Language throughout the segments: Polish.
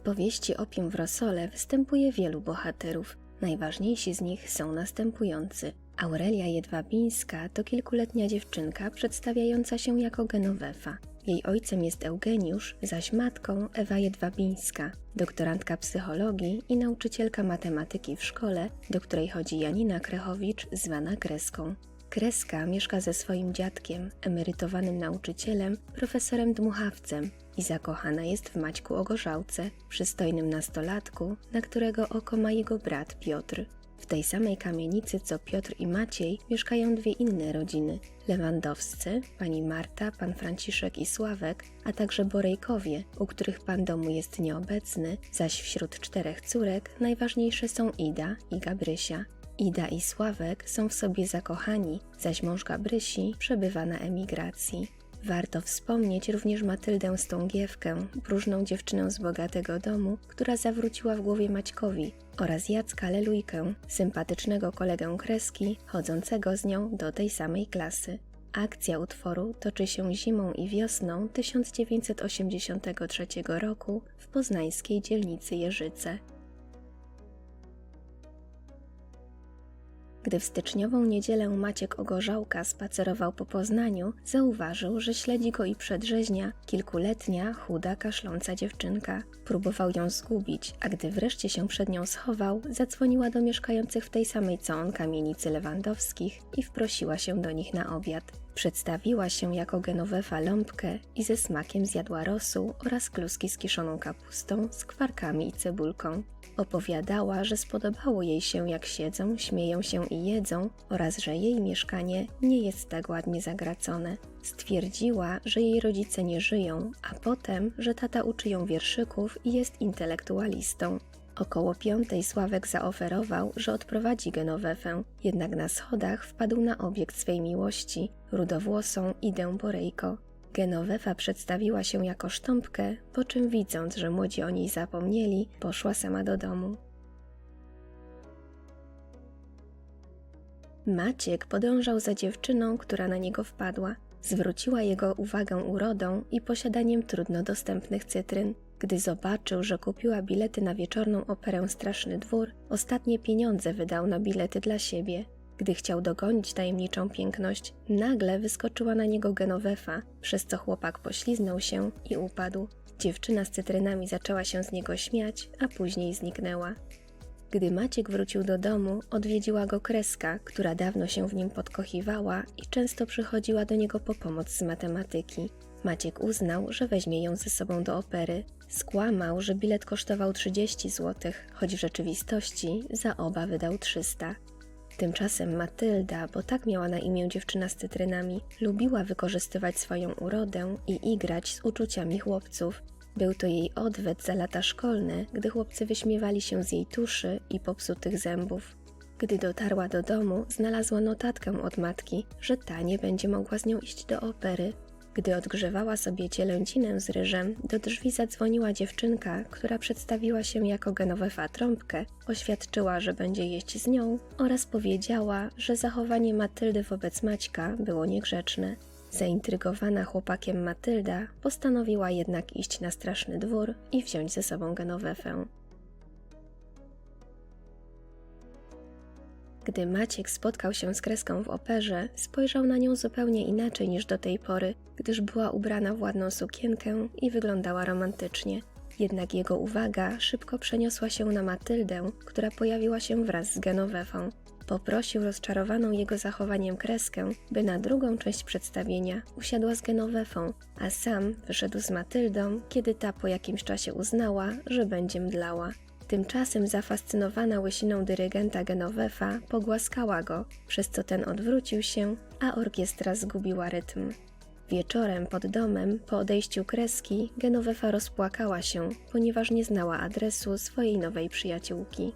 W powieści Opium w Rosole występuje wielu bohaterów. Najważniejsi z nich są następujący. Aurelia Jedwabińska to kilkuletnia dziewczynka przedstawiająca się jako Genovefa. Jej ojcem jest Eugeniusz, zaś matką Ewa Jedwabińska, doktorantka psychologii i nauczycielka matematyki w szkole, do której chodzi Janina Krechowicz, zwana Kreską. Kreska mieszka ze swoim dziadkiem, emerytowanym nauczycielem, profesorem dmuchawcem i zakochana jest w Maćku Ogorzałce, przystojnym nastolatku, na którego oko ma jego brat Piotr. W tej samej kamienicy co Piotr i Maciej mieszkają dwie inne rodziny: Lewandowscy, pani Marta, pan Franciszek i Sławek, a także Borejkowie, u których pan domu jest nieobecny, zaś wśród czterech córek najważniejsze są Ida i Gabrysia. Ida i Sławek są w sobie zakochani, zaś mąż Gabrysi przebywa na emigracji. Warto wspomnieć również Matyldę Stągiewkę, próżną dziewczynę z bogatego domu, która zawróciła w głowie Maćkowi, oraz Jacka Lelujkę, sympatycznego kolegę Kreski, chodzącego z nią do tej samej klasy. Akcja utworu toczy się zimą i wiosną 1983 roku w poznańskiej dzielnicy Jeżyce. Gdy w styczniową niedzielę Maciek Ogorzałka spacerował po Poznaniu, zauważył, że śledzi go i przedrzeźnia kilkuletnia, chuda, kaszląca dziewczynka. Próbował ją zgubić, a gdy wreszcie się przed nią schował, zadzwoniła do mieszkających w tej samej co on kamienicy Lewandowskich i wprosiła się do nich na obiad. Przedstawiła się jako Genovefa Ląbkę i ze smakiem zjadła rosół oraz kluski z kiszoną kapustą, skwarkami i cebulką. Opowiadała, że spodobało jej się jak siedzą, śmieją się i jedzą oraz że jej mieszkanie nie jest tak ładnie zagracone. Stwierdziła, że jej rodzice nie żyją, a potem, że tata uczy ją wierszyków i jest intelektualistą. Około piątej Sławek zaoferował, że odprowadzi Genowefę, jednak na schodach wpadł na obiekt swej miłości, rudowłosą Idę Borejko. Genovefa przedstawiła się jako sztąpkę, po czym widząc, że młodzi o niej zapomnieli, poszła sama do domu. Maciek podążał za dziewczyną, która na niego wpadła. Zwróciła jego uwagę urodą i posiadaniem trudno dostępnych cytryn. Gdy zobaczył, że kupiła bilety na wieczorną operę Straszny Dwór, ostatnie pieniądze wydał na bilety dla siebie. Gdy chciał dogonić tajemniczą piękność, nagle wyskoczyła na niego Genovefa, przez co chłopak pośliznął się i upadł. Dziewczyna z cytrynami zaczęła się z niego śmiać, a później zniknęła. Gdy Maciek wrócił do domu, odwiedziła go kreska, która dawno się w nim podkochiwała i często przychodziła do niego po pomoc z matematyki. Maciek uznał, że weźmie ją ze sobą do opery. Skłamał, że bilet kosztował 30 zł, choć w rzeczywistości za oba wydał 300. Tymczasem Matylda, bo tak miała na imię dziewczyna z cytrynami, lubiła wykorzystywać swoją urodę i igrać z uczuciami chłopców. Był to jej odwet za lata szkolne, gdy chłopcy wyśmiewali się z jej tuszy i popsutych zębów. Gdy dotarła do domu, znalazła notatkę od matki, że ta nie będzie mogła z nią iść do opery, gdy odgrzewała sobie cielęcinę z ryżem, do drzwi zadzwoniła dziewczynka, która przedstawiła się jako Genovefa Trąbkę, oświadczyła, że będzie jeść z nią oraz powiedziała, że zachowanie Matyldy wobec Maćka było niegrzeczne. Zaintrygowana chłopakiem Matylda postanowiła jednak iść na straszny dwór i wziąć ze sobą Genovefę. Gdy Maciek spotkał się z kreską w operze, spojrzał na nią zupełnie inaczej niż do tej pory, gdyż była ubrana w ładną sukienkę i wyglądała romantycznie. Jednak jego uwaga szybko przeniosła się na Matyldę, która pojawiła się wraz z Genovefą. Poprosił rozczarowaną jego zachowaniem kreskę, by na drugą część przedstawienia usiadła z Genovefą, a sam wyszedł z Matyldą, kiedy ta po jakimś czasie uznała, że będzie mdlała. Tymczasem zafascynowana łysiną dyrygenta Genovefa pogłaskała go, przez co ten odwrócił się, a orkiestra zgubiła rytm. Wieczorem pod domem, po odejściu kreski, Genovefa rozpłakała się, ponieważ nie znała adresu swojej nowej przyjaciółki.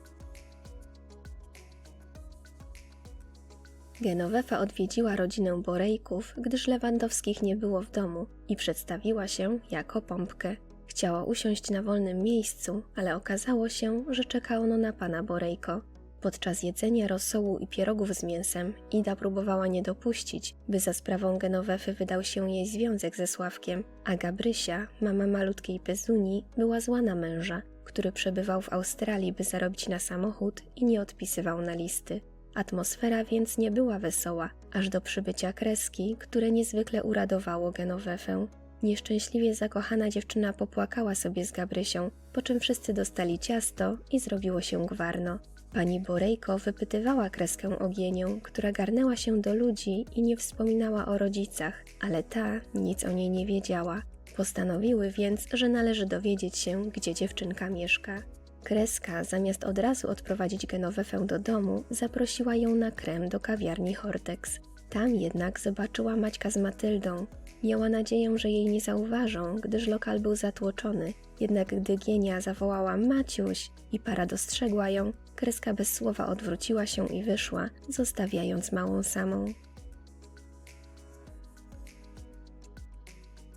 Genovefa odwiedziła rodzinę Borejków, gdyż Lewandowskich nie było w domu i przedstawiła się jako pompkę. Chciała usiąść na wolnym miejscu, ale okazało się, że czeka ono na pana Borejko. Podczas jedzenia rosołu i pierogów z mięsem Ida próbowała nie dopuścić, by za sprawą Genowefy wydał się jej związek ze Sławkiem, a Gabrysia, mama malutkiej Pezuni, była zła na męża. który przebywał w Australii, by zarobić na samochód i nie odpisywał na listy. Atmosfera więc nie była wesoła, aż do przybycia kreski, które niezwykle uradowało Genowefę. Nieszczęśliwie zakochana dziewczyna popłakała sobie z Gabrysią, po czym wszyscy dostali ciasto i zrobiło się gwarno. Pani Borejko wypytywała kreskę o Gienię, która garnęła się do ludzi i nie wspominała o rodzicach, ale ta nic o niej nie wiedziała. Postanowiły więc, że należy dowiedzieć się, gdzie dziewczynka mieszka. Kreska, zamiast od razu odprowadzić Genowefę do domu, zaprosiła ją na krem do kawiarni Hortex. Tam jednak zobaczyła Maćka z Matyldą. Miała nadzieję, że jej nie zauważą, gdyż lokal był zatłoczony. Jednak gdy Gienia zawołała Maciuś i para dostrzegła ją, kreska bez słowa odwróciła się i wyszła, zostawiając małą samą.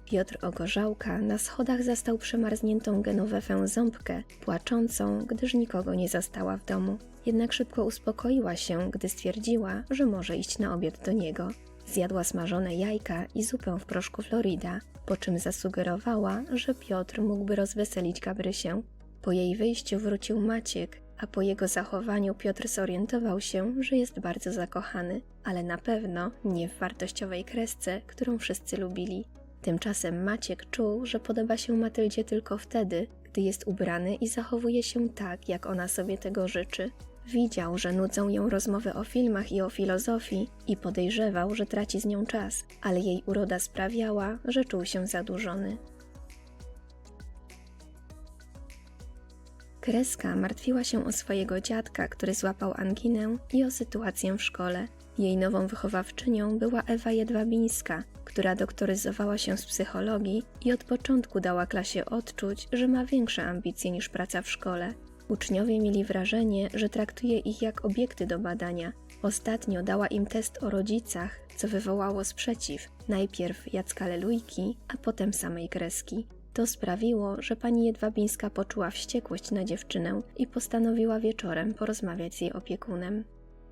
Piotr Ogorzałka na schodach zastał przemarzniętą Genowefę ząbkę, płaczącą, gdyż nikogo nie zastała w domu. Jednak szybko uspokoiła się, gdy stwierdziła, że może iść na obiad do niego. Zjadła smażone jajka i zupę w proszku Florida, po czym zasugerowała, że Piotr mógłby rozweselić Gabrysię. Po jej wyjściu wrócił Maciek, a po jego zachowaniu Piotr zorientował się, że jest bardzo zakochany, ale na pewno nie w wartościowej kresce, którą wszyscy lubili. Tymczasem Maciek czuł, że podoba się Matyldzie tylko wtedy, gdy jest ubrany i zachowuje się tak, jak ona sobie tego życzy. Widział, że nudzą ją rozmowy o filmach i o filozofii i podejrzewał, że traci z nią czas, ale jej uroda sprawiała, że czuł się zadłużony. Kreska martwiła się o swojego dziadka, który złapał anginę i o sytuację w szkole. Jej nową wychowawczynią była Ewa Jedwabińska, która doktoryzowała się z psychologii i od początku dała klasie odczuć, że ma większe ambicje niż praca w szkole. Uczniowie mieli wrażenie, że traktuje ich jak obiekty do badania. Ostatnio dała im test o rodzicach, co wywołało sprzeciw, najpierw Jacka Lelujki, a potem samej Kreski. To sprawiło, że pani Jedwabińska poczuła wściekłość na dziewczynę i postanowiła wieczorem porozmawiać z jej opiekunem.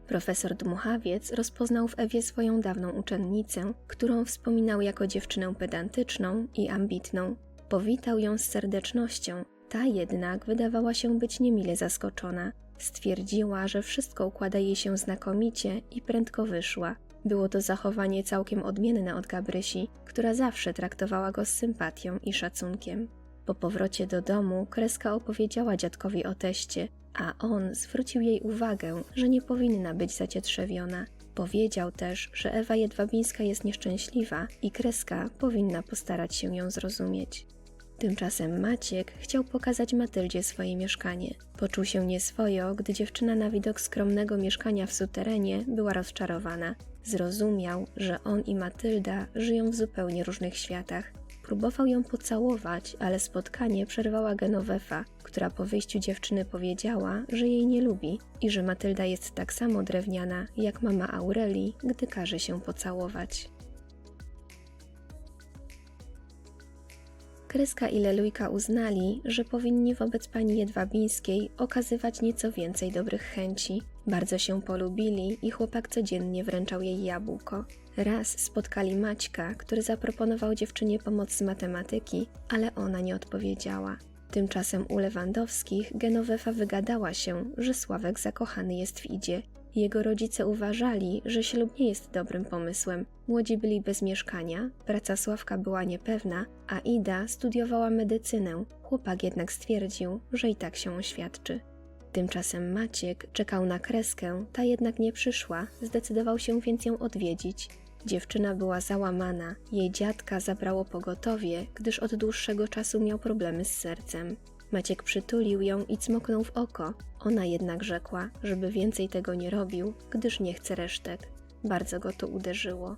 Profesor Dmuchawiec rozpoznał w Ewie swoją dawną uczennicę, którą wspominał jako dziewczynę pedantyczną i ambitną. Powitał ją z serdecznością, ta jednak wydawała się być niemile zaskoczona. Stwierdziła, że wszystko układa jej się znakomicie i prędko wyszła. Było to zachowanie całkiem odmienne od Gabrysi, która zawsze traktowała go z sympatią i szacunkiem. Po powrocie do domu kreska opowiedziała dziadkowi o teście, a on zwrócił jej uwagę, że nie powinna być zacietrzewiona. Powiedział też, że Ewa Jedwabińska jest nieszczęśliwa i kreska powinna postarać się ją zrozumieć. Tymczasem Maciek chciał pokazać Matyldzie swoje mieszkanie. Poczuł się nieswojo, gdy dziewczyna na widok skromnego mieszkania w suterenie była rozczarowana. Zrozumiał, że on i Matylda żyją w zupełnie różnych światach. Próbował ją pocałować, ale spotkanie przerwała Genovefa, która po wyjściu dziewczyny powiedziała, że jej nie lubi i że Matylda jest tak samo drewniana jak mama Aureli, gdy każe się pocałować. Kreska i Lelujka uznali, że powinni wobec pani Jedwabińskiej okazywać nieco więcej dobrych chęci. Bardzo się polubili i chłopak codziennie wręczał jej jabłko. Raz spotkali Maćka, który zaproponował dziewczynie pomoc z matematyki, ale ona nie odpowiedziała. Tymczasem u Lewandowskich Genovefa wygadała się, że Sławek zakochany jest w Idzie jego rodzice uważali, że ślub nie jest dobrym pomysłem. Młodzi byli bez mieszkania, praca Sławka była niepewna, a Ida studiowała medycynę. Chłopak jednak stwierdził, że i tak się oświadczy. Tymczasem Maciek czekał na kreskę, ta jednak nie przyszła, zdecydował się więc ją odwiedzić. Dziewczyna była załamana, jej dziadka zabrało pogotowie, gdyż od dłuższego czasu miał problemy z sercem. Maciek przytulił ją i cmoknął w oko. Ona jednak rzekła, żeby więcej tego nie robił, gdyż nie chce resztek. Bardzo go to uderzyło.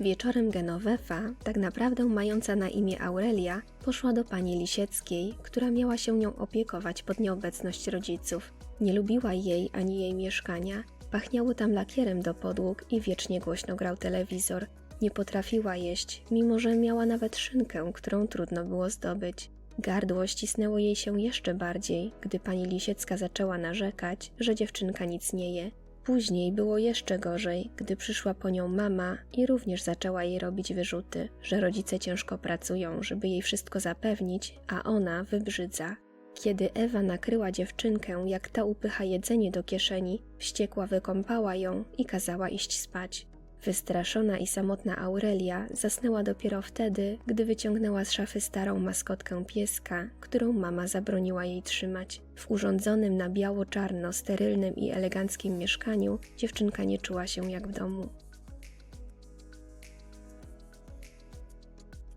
Wieczorem Genovefa, tak naprawdę mająca na imię Aurelia, poszła do pani Lisieckiej, która miała się nią opiekować pod nieobecność rodziców. Nie lubiła jej ani jej mieszkania, pachniało tam lakierem do podłóg i wiecznie głośno grał telewizor. Nie potrafiła jeść, mimo że miała nawet szynkę, którą trudno było zdobyć. Gardło ścisnęło jej się jeszcze bardziej, gdy pani Lisiecka zaczęła narzekać, że dziewczynka nic nie je. Później było jeszcze gorzej, gdy przyszła po nią mama i również zaczęła jej robić wyrzuty, że rodzice ciężko pracują, żeby jej wszystko zapewnić, a ona wybrzydza. Kiedy Ewa nakryła dziewczynkę, jak ta upycha jedzenie do kieszeni, wściekła wykąpała ją i kazała iść spać. Wystraszona i samotna Aurelia zasnęła dopiero wtedy, gdy wyciągnęła z szafy starą maskotkę pieska, którą mama zabroniła jej trzymać. W urządzonym na biało-czarno, sterylnym i eleganckim mieszkaniu dziewczynka nie czuła się jak w domu.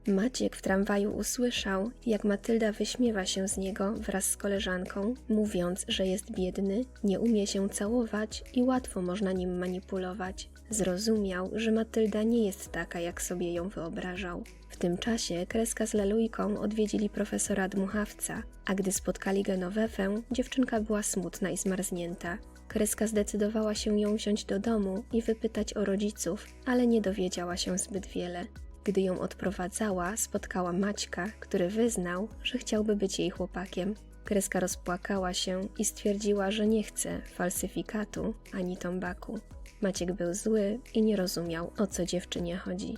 Maciek w tramwaju usłyszał, jak Matylda wyśmiewa się z niego wraz z koleżanką, mówiąc, że jest biedny, nie umie się całować i łatwo można nim manipulować. Zrozumiał, że Matylda nie jest taka, jak sobie ją wyobrażał. W tym czasie Kreska z Lelujką odwiedzili profesora Dmuchawca, a gdy spotkali Genowefę, dziewczynka była smutna i zmarznięta. Kreska zdecydowała się ją wziąć do domu i wypytać o rodziców, ale nie dowiedziała się zbyt wiele. Gdy ją odprowadzała, spotkała Maćka, który wyznał, że chciałby być jej chłopakiem. Kreska rozpłakała się i stwierdziła, że nie chce falsyfikatu ani tombaku. Maciek był zły i nie rozumiał, o co dziewczynie chodzi.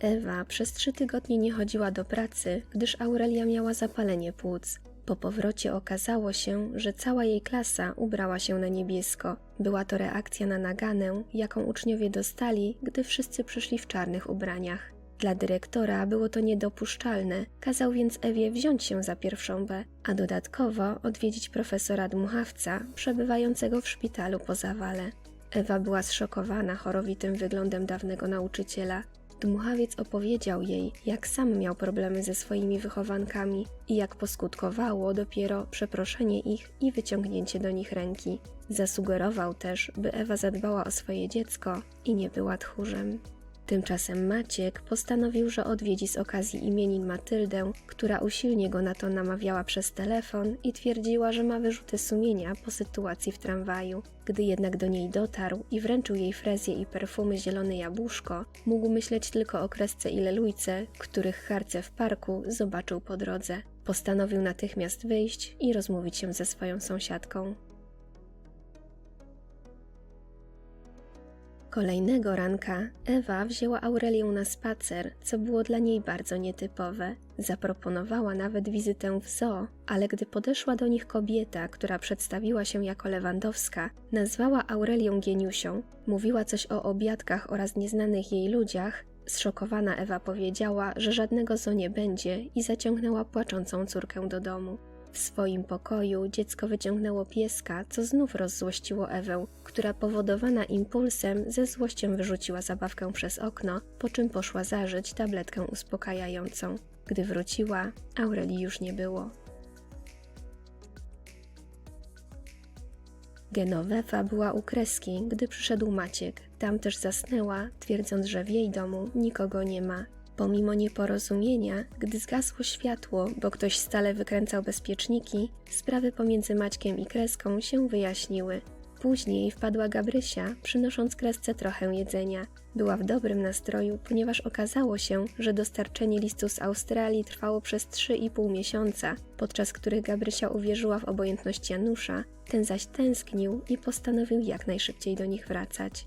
Ewa przez trzy tygodnie nie chodziła do pracy, gdyż Aurelia miała zapalenie płuc. Po powrocie okazało się, że cała jej klasa ubrała się na niebiesko. Była to reakcja na naganę, jaką uczniowie dostali, gdy wszyscy przyszli w czarnych ubraniach. Dla dyrektora było to niedopuszczalne, kazał więc Ewie wziąć się za pierwszą B, a dodatkowo odwiedzić profesora dmuchawca przebywającego w szpitalu po zawale. Ewa była zszokowana chorowitym wyglądem dawnego nauczyciela. Dmuchawiec opowiedział jej, jak sam miał problemy ze swoimi wychowankami i jak poskutkowało dopiero przeproszenie ich i wyciągnięcie do nich ręki. Zasugerował też, by Ewa zadbała o swoje dziecko i nie była tchórzem. Tymczasem Maciek postanowił, że odwiedzi z okazji imienin Matyldę, która usilnie go na to namawiała przez telefon i twierdziła, że ma wyrzuty sumienia po sytuacji w tramwaju. Gdy jednak do niej dotarł i wręczył jej frezję i perfumy zielone jabłuszko, mógł myśleć tylko o kresce i lelujce, których harce w parku zobaczył po drodze. Postanowił natychmiast wyjść i rozmówić się ze swoją sąsiadką. Kolejnego ranka Ewa wzięła Aurelię na spacer, co było dla niej bardzo nietypowe. Zaproponowała nawet wizytę w zoo, ale gdy podeszła do nich kobieta, która przedstawiła się jako Lewandowska, nazwała Aurelię geniusią, mówiła coś o obiadkach oraz nieznanych jej ludziach, zszokowana Ewa powiedziała, że żadnego zoo nie będzie i zaciągnęła płaczącą córkę do domu. W swoim pokoju dziecko wyciągnęło pieska, co znów rozzłościło Ewę, która powodowana impulsem ze złością wyrzuciła zabawkę przez okno, po czym poszła zażyć tabletkę uspokajającą. Gdy wróciła, Aurelii już nie było. Genowefa była u kreski, gdy przyszedł Maciek. Tam też zasnęła, twierdząc, że w jej domu nikogo nie ma Pomimo nieporozumienia, gdy zgasło światło, bo ktoś stale wykręcał bezpieczniki, sprawy pomiędzy Maćkiem i Kreską się wyjaśniły. Później wpadła Gabrysia, przynosząc Kresce trochę jedzenia. Była w dobrym nastroju, ponieważ okazało się, że dostarczenie listu z Australii trwało przez 3,5 miesiąca, podczas których Gabrysia uwierzyła w obojętność Janusza, ten zaś tęsknił i postanowił jak najszybciej do nich wracać.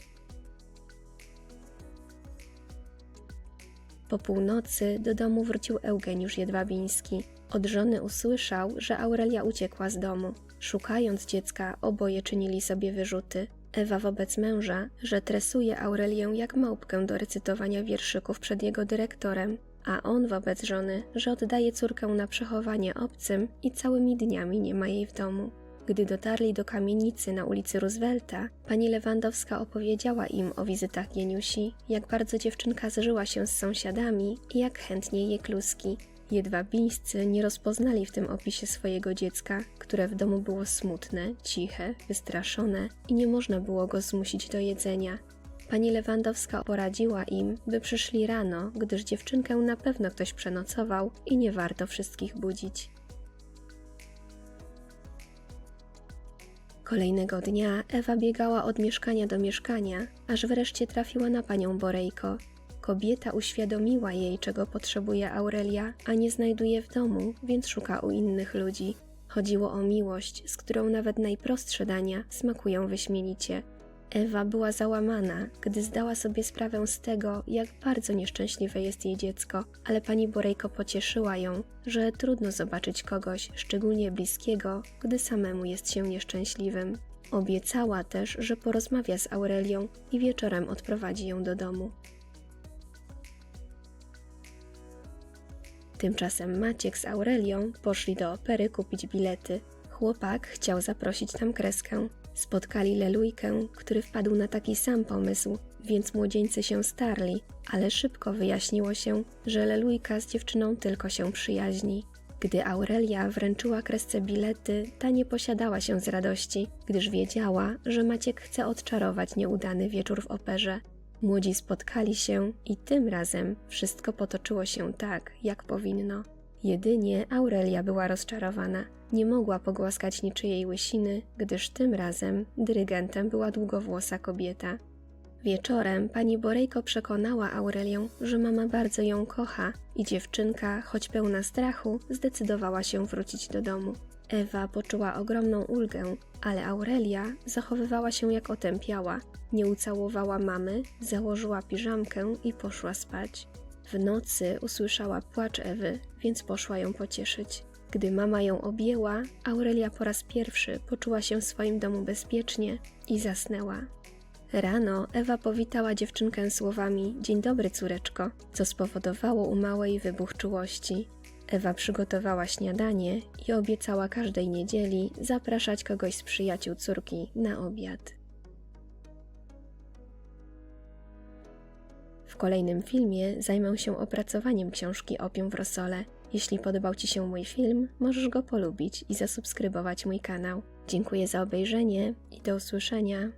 Po północy do domu wrócił Eugeniusz Jedwabiński. Od żony usłyszał, że Aurelia uciekła z domu. Szukając dziecka, oboje czynili sobie wyrzuty. Ewa wobec męża, że tresuje Aurelię jak małpkę do recytowania wierszyków przed jego dyrektorem, a on wobec żony, że oddaje córkę na przechowanie obcym i całymi dniami nie ma jej w domu. Gdy dotarli do kamienicy na ulicy Roosevelta, pani Lewandowska opowiedziała im o wizytach geniusi, jak bardzo dziewczynka zżyła się z sąsiadami i jak chętnie je kluski. Jedwabińscy nie rozpoznali w tym opisie swojego dziecka, które w domu było smutne, ciche, wystraszone i nie można było go zmusić do jedzenia. Pani Lewandowska poradziła im, by przyszli rano, gdyż dziewczynkę na pewno ktoś przenocował i nie warto wszystkich budzić. Kolejnego dnia Ewa biegała od mieszkania do mieszkania, aż wreszcie trafiła na panią Borejko. Kobieta uświadomiła jej, czego potrzebuje Aurelia, a nie znajduje w domu, więc szuka u innych ludzi. Chodziło o miłość, z którą nawet najprostsze dania smakują wyśmienicie. Ewa była załamana, gdy zdała sobie sprawę z tego, jak bardzo nieszczęśliwe jest jej dziecko, ale pani Borejko pocieszyła ją, że trudno zobaczyć kogoś, szczególnie bliskiego, gdy samemu jest się nieszczęśliwym. Obiecała też, że porozmawia z Aurelią i wieczorem odprowadzi ją do domu. Tymczasem Maciek z Aurelią poszli do opery kupić bilety. Chłopak chciał zaprosić tam kreskę. Spotkali Lelujkę, który wpadł na taki sam pomysł, więc młodzieńcy się starli, ale szybko wyjaśniło się, że Lelujka z dziewczyną tylko się przyjaźni. Gdy Aurelia wręczyła kresce bilety, ta nie posiadała się z radości, gdyż wiedziała, że Maciek chce odczarować nieudany wieczór w operze. Młodzi spotkali się i tym razem wszystko potoczyło się tak, jak powinno. Jedynie Aurelia była rozczarowana. Nie mogła pogłaskać niczyjej łysiny, gdyż tym razem dyrygentem była długowłosa kobieta. Wieczorem pani Borejko przekonała Aurelię, że mama bardzo ją kocha i dziewczynka, choć pełna strachu, zdecydowała się wrócić do domu. Ewa poczuła ogromną ulgę, ale Aurelia zachowywała się jak otępiała. Nie ucałowała mamy, założyła piżamkę i poszła spać. W nocy usłyszała płacz Ewy, więc poszła ją pocieszyć. Gdy mama ją objęła, Aurelia po raz pierwszy poczuła się w swoim domu bezpiecznie i zasnęła. Rano Ewa powitała dziewczynkę słowami Dzień dobry, córeczko, co spowodowało u małej wybuch czułości. Ewa przygotowała śniadanie i obiecała każdej niedzieli zapraszać kogoś z przyjaciół córki na obiad. Kolejnym filmie zajmę się opracowaniem książki Opium w Rosole. Jeśli podobał Ci się mój film, możesz go polubić i zasubskrybować mój kanał. Dziękuję za obejrzenie i do usłyszenia.